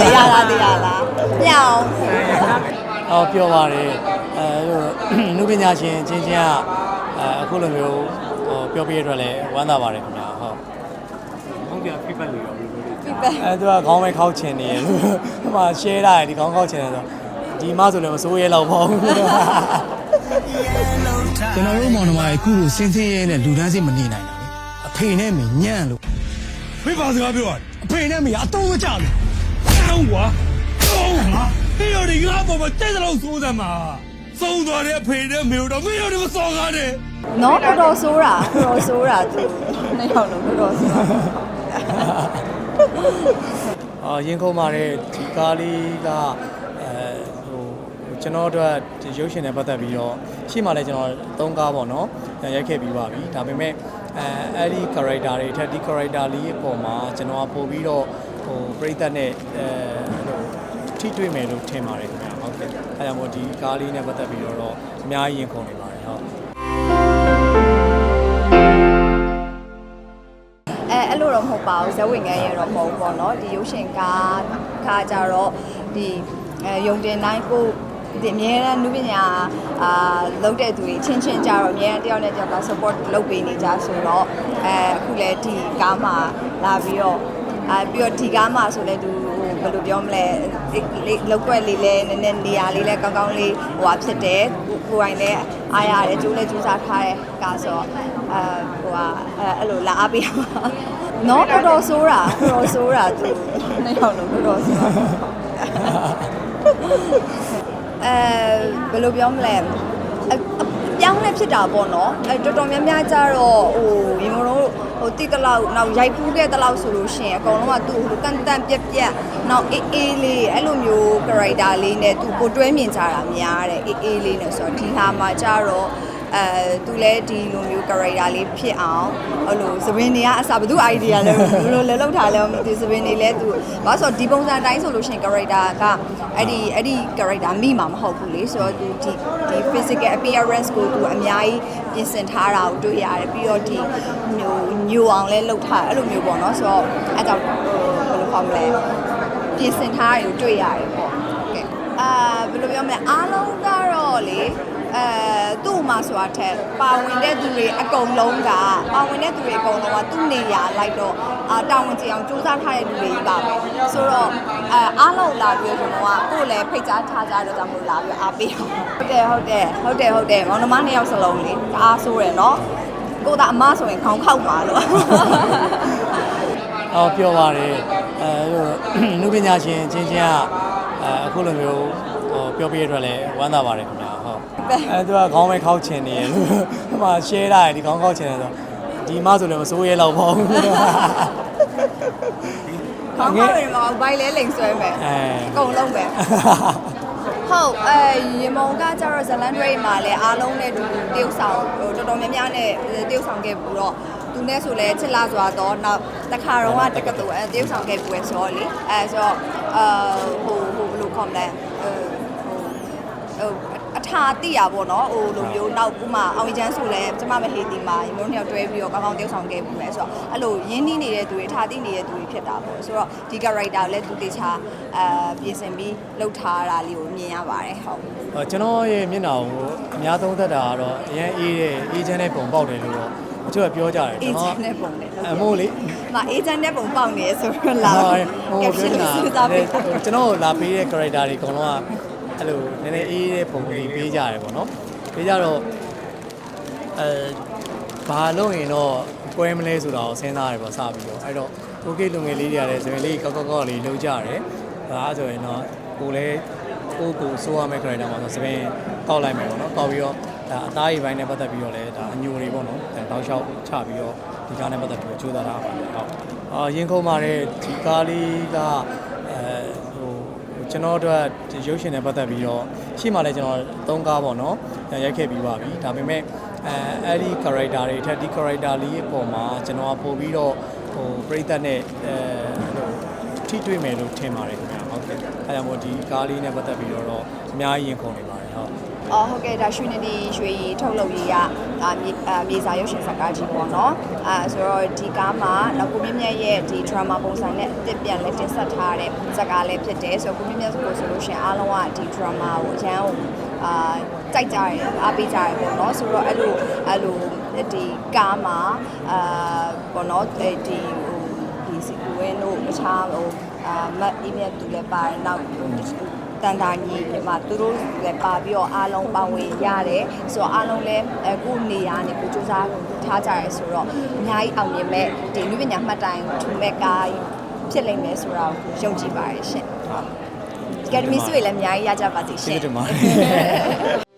တရားလားတရားလားညောင်အော်ပြောပါတယ်အဲလိုနုပညာရှင်ချင်းချင်းကအဲအခုလိုမျိုးဟိုပြောပြရတဲ့လည်းဝမ်းသာပါတယ်ခင်ဗျာဟုတ်ဟုတ်ကဲ့ feedback လေးရောဘယ်လိုလဲပြပဲအဲသူကခေါင်းပဲခောက်ချင်နေတယ်လို့ဟိုမှာ share တာဒီခေါင်းခောက်ချင်တယ်ဆိုဒီမဆိုလည်းမစိုးရဲတော့ပေါ့ဘူးကျွန်တော်တို့မောင်နှမရဲ့ခုလိုစင်းစင်းရဲနဲ့လူတန်းစစ်မနေနိုင်တာလေအဖေနဲ့မညံ့လို့ဖေးပါစကားပြောရတယ်အဖေနဲ့မရအတော့မကြလို့ တောင်းကွာတောင်းဟာဟေးရဒီငါပေါ်မှာတဲ့တော့စိုးစမ်းမှာသုံးသွားတဲ့အဖေနဲ့မေတို့မင်းတို့မစော်ကားနဲ့နော်တော်တော်ဆိုးတာတော်တော်ဆိုးတာသူနှစ်ယောက်လုံးတော်တော်ဆိုးတာအော်ရင်ခုန်ပါတယ်ဒီကားလေးကအဲဟိုကျွန်တော်တို့ကရုပ်ရှင်နဲ့ပတ်သက်ပြီးတော့ရှေ့မှာလည်းကျွန်တော်သုံးကားပေါ့နော်ရိုက်ခဲ့ပြီးပါပြီဒါပေမဲ့အဲအဲ့ဒီ character တွေအထက်ဒီ character လေးအပေါ်မှာကျွန်တော်ကပို့ပြီးတော့ ဟိုပြိသက်နဲ့အဲဟိုထိတွေ့မယ်လို့ထင်ပါတယ်ခင်ဗျာဟုတ်ကဲ့အဲဒါကြောင့်မို့ဒီကားလေးနဲ့ပတ်သက်ပြီးတော့အများကြီးရင်ခုန်နေပါတယ်ဟုတ်အဲအဲ့လိုတော့မဟုတ်ပါဘူးဇက်ဝင်ငန်းရတော့မဟုတ်ဘူးပေါ့နော်ဒီရုပ်ရှင်ကားကားကြတော့ဒီအဲယုံတင်တိုင်းကိုဒီအများနဲ့နုပညာအာလုပ်တဲ့သူတွေချင်းချင်းကြတော့အများတယောက်နဲ့တယောက်က support လုပ်ပေးနေကြဆိုတော့အဲအခုလည်းဒီကားမှာလာပြီးတော့ အာပြီးတော့ဒီကားမှာဆိုလဲသူဟိုဘယ်လိုပြောမလဲလောက်ွက်လေးလဲနည်းနည်းနေရာလေးလဲကောင်းကောင်းလေးဟိုဟာဖြစ်တယ်ကိုကိုယ်တိုင်လည်းအားရတယ်ကျိုးလဲကျူးစားထားတဲ့ကားဆိုတော့အဲဟိုဟာအဲအဲ့လိုလာအားပေးရမှာနော်တော်တော်ဆိုးတာတော်တော်ဆိုးတာသူနှစ်ယောက်လုံးတော်တော်ဆိုးတာအဲဘယ်လိုပြောမလဲအအ ပြောင်းလဲဖြစ်တာပေါ့နော်အဲတော်တော်များများကြတော့ဟိုရေမတို့ဟိုတိတလောက်နောက်ရိုက်ဖူးခဲ့တလောက်ဆိုလို့ရှိရင်အကုန်လုံးကသူ့ဟိုတန်တန်ပြက်ပြက်နောက်အေးအေးလေးအဲ့လိုမျိုး character လေးနဲ့သူကိုတွဲမြင်ကြတာများတယ်အေးအေးလေးနဲ့ဆိုတော့ဒီဟာမှာကြတော့ အဲသူလည်းဒီလိုမျိုး character လေးဖြစ်အောင်ဟိုလိုသပင်တွေကအစားဘယ်သူ idea လဲဘယ်လိုလဲလောက်ထားလဲမသိသပင်တွေလဲသူဘာလို့ဆိုတော့ဒီပုံစံတိုင်းဆိုလို့ရှိရင် character ကအဲ့ဒီအဲ့ဒီ character မိမှာမဟုတ်ဘူးလေဆိုတော့သူဒီဒီ physical appearance ကိုသူအများကြီးပြင်ဆင်ထားတာကိုတွေ့ရတယ်ပြီးတော့ဒီမျိုးညိုအောင်လဲလောက်ထားအဲ့လိုမျိုးပေါ့နော်ဆိုတော့အဲ့ကြောင့်ဟိုဘယ်လိုခေါ်မလဲပြင်ဆင်ထားတာကိုတွေ့ရတယ်ပေါ့ဟုတ်ကဲ့အာဘယ်လိုပြောမလဲအားလုံးကတော့လေ အဲသူ့မှာဆိုတာထက်ပါဝင်တဲ့သူတွေအကုန်လုံးကပါဝင်တဲ့သူတွေအကုန်လုံးကသူ့နေရာလိုက်တော့အာတာဝန်ကျအောင်စူးစမ်းထားတဲ့လူတွေကြီးပါပဲဆိုတော့အဲအားလုံးလာပြီးတော့ကျွန်တော်ကကိုယ်လည်းဖိတ်ကြားထားကြတော့ကြောင့်မို့လာပြီးအားပေးအောင်ဟုတ်တယ်ဟုတ်တယ်ဟုတ်တယ်ဟုတ်တယ်မောင်နှမနှစ်ယောက်စလုံးလေတအားဆိုးတယ်နော်ကိုသာအမဆိုရင်ခေါင်းခောက်ပါလို့အော်ပြောပါတယ်အဲလိုနုပညာရှင်ချင်းချင်းကအဲအခုလိုမျိုးဟိုပြောပြရတဲ့လည်းဝမ်းသာပါတယ်ခင်ဗျာဟုတ် အဲသူကခေါင်းပဲခောက်ချင်နေတယ်လို့ဟိုမှာ share တာဒီခေါင်းခောက်ချင်တယ်ဆိုဒီမဆိုလည်းမစိုးရဲတော့ပေါ့ဘူးခေါင်းခောက်ရင်မအောင်ဘိုင်လဲလိန်ဆွဲမယ်အဲအကုန်လုံးပဲဟုတ်အဲရေမုံကကျတော့ဇလန်ဒရိတ်မှာလည်းအားလုံးနဲ့တူတူတရုတ်ဆောင်ဟိုတော်တော်များများနဲ့တရုတ်ဆောင်ခဲ့ပြီးတော့သူနဲ့ဆိုလဲချစ်လာစွာတော့နောက်တစ်ခါတော့ကတက္ကသိုလ်အဲတရုတ်ဆောင်ခဲ့ပြီးပဲဆိုတော့လေအဲဆိုတော့အာဟိုဟိုဘယ်လိုခေါ်မလဲဟိုဟိုအ ထာတိရပေါ့နော်ဟိုလိုမျိုးနောက်ဥမာအောင်ချမ်းဆိုလဲကျမမဟေးတီမှာရေမုံနှစ်ယောက်တွဲပြီးတော့ကောင်းကောင်းတရုတ်ဆောင်ခဲ့ပြီးပဲဆိုတော့အဲ့လိုရင်းနှီးနေတဲ့သူတွေအထာတိနေတဲ့သူတွေဖြစ်တာပေါ့ဆိုတော့ဒီ character ကိုလည်းသူတေချာအာပြင်ဆင်ပြီးလှုပ်ထားတာလေးကိုမြင်ရပါတယ်ဟုတ်ဟိုကျွန်တော်ရဲ့မျက်နှာကိုအများသုံးသက်တာကတော့အရင်အေးတဲ့အေးချမ်းတဲ့ပုံပေါက်တယ်လို့တော့တချို့ကပြောကြတယ်အေးကျွန်ချတော်မ်းတဲ့ပုံလေးအမို့လေမအေးချမ်းတဲ့ပုံပေါက်နေရဆိုတော့လာဟိုဟိုပြော caption နေတာစဉ်းစားပြီးကျွန်တော်လာပေးတဲ့ character တွေအကုန်လုံးက အဲ့လိုနည်းနည်းအေးတဲ့ပုံလေးပေးကြတယ်ပေါ့နော်ပေးကြတော့အဲဘာလို့ရင်တော့ကွဲမလဲဆိုတာကိုစဉ်းစားရပေါ့စပြီးတော့အဲ့တော့ okay လူငယ်လေးတွေကလည်းဇဝင်လေးကောက်ကောက်ကောက်လေးလုပ်ကြတယ်ဒါအဲ့ဆိုရင်တော့ကိုလည်းကိုကိုစိုးရမယ့် character မှာဆိုဇဝင်ကောက်လိုက်မယ်ပေါ့နော်ကောက်ပြီးတော့ဒါအသားရည်ပိုင်းနဲ့ပတ်သက်ပြီးတော့လည်းဒါအညိုတွေပေါ့နော်ဒါတောက်လျှောက်ချပြီးတော့ဒီကားနဲ့ပတ်သက်ပြီးတော့ကြိုးစားတာပါဟုတ်အာရင်ခုန်ပါတယ်ဒီကားလေးကအဲဟို ကျွန်တော်တို့ကရုပ်ရှင်နဲ့ပတ်သက်ပြီးတော့ရှေ့မှာလည်းကျွန်တော်သုံးကားပေါ့နော်ရိုက်ခဲ့ပြီးပါပြီဒါပေမဲ့အဲအဲ့ဒီ character တွေအထက်ဒီ character လေးအပေါ်မှာကျွန်တော်ကပို့ပြီးတော့ဟိုပြိသက်နဲ့အဲဟို ထိတွေ့မယ်လို့ထင်ပါတယ်ခင်ဗျာဟုတ်ကဲ့အဲဒါမို့ဒီကားလေးနဲ့ပတ်သက်ပြီးတော့အများကြီးရင်ခုန်နေပါတယ်ဟုတ်အော်ဟုတ်ကဲ့ဒါရွှေနေဒီရွှေရည်ထုတ်လုပ်ရေးရအာမြေအာမြေစာရုပ်ရှင်ဇာတ်ကားကြီးပေါ့နော်အာဆိုတော့ဒီကားမှာနောက်ကိုမြင့်မြတ်ရဲ့ဒီ drama ပုံစံနဲ့အစ်စ်ပြန်လဲတင်ဆက်ထားတဲ့ဇာတ်ကားလည်းဖြစ်တယ်ဆိုတော့ကိုမြင့်မြတ်ကိုဆိုလို့ရှိရင်အားလုံးကဒီ drama ကိုအရန်ကိုအာကြိုက်ကြတယ်အားပေးကြတယ်ပေါ့နော်ဆိုတော့အဲ့လိုအဲ့လိုဒီကားမှာအာပေါ့နော်ဒီဟိုဒီ စီကူဝင်းတို့တခြားဟိုအာမတ်အီးမြတ်သူလည်းပါတယ်နောက်ဟိုတန်တာညီဒီမှာသူတို့လည်းပါပြီးတော့အားလုံးပါဝင်ရတယ်ဆိုတော့အားလုံးလည်းအခုနေရာနဲ့ကိုစူးစမ်းထားကြရဲဆိုတော့အများကြီးအောင်မြင်မဲ့ဒီလူပညာမှတ်တိုင်ထူမဲ့ကားဖြစ်လိမ့်မယ်ဆိုတာကိုယုံကြည်ပါတယ်ရှင်ဟုတ်ကယ်ဒမီဆွေလည်းအများကြီးရကြပါစေရှကျေးင်ဇူးတင်ပါတယ်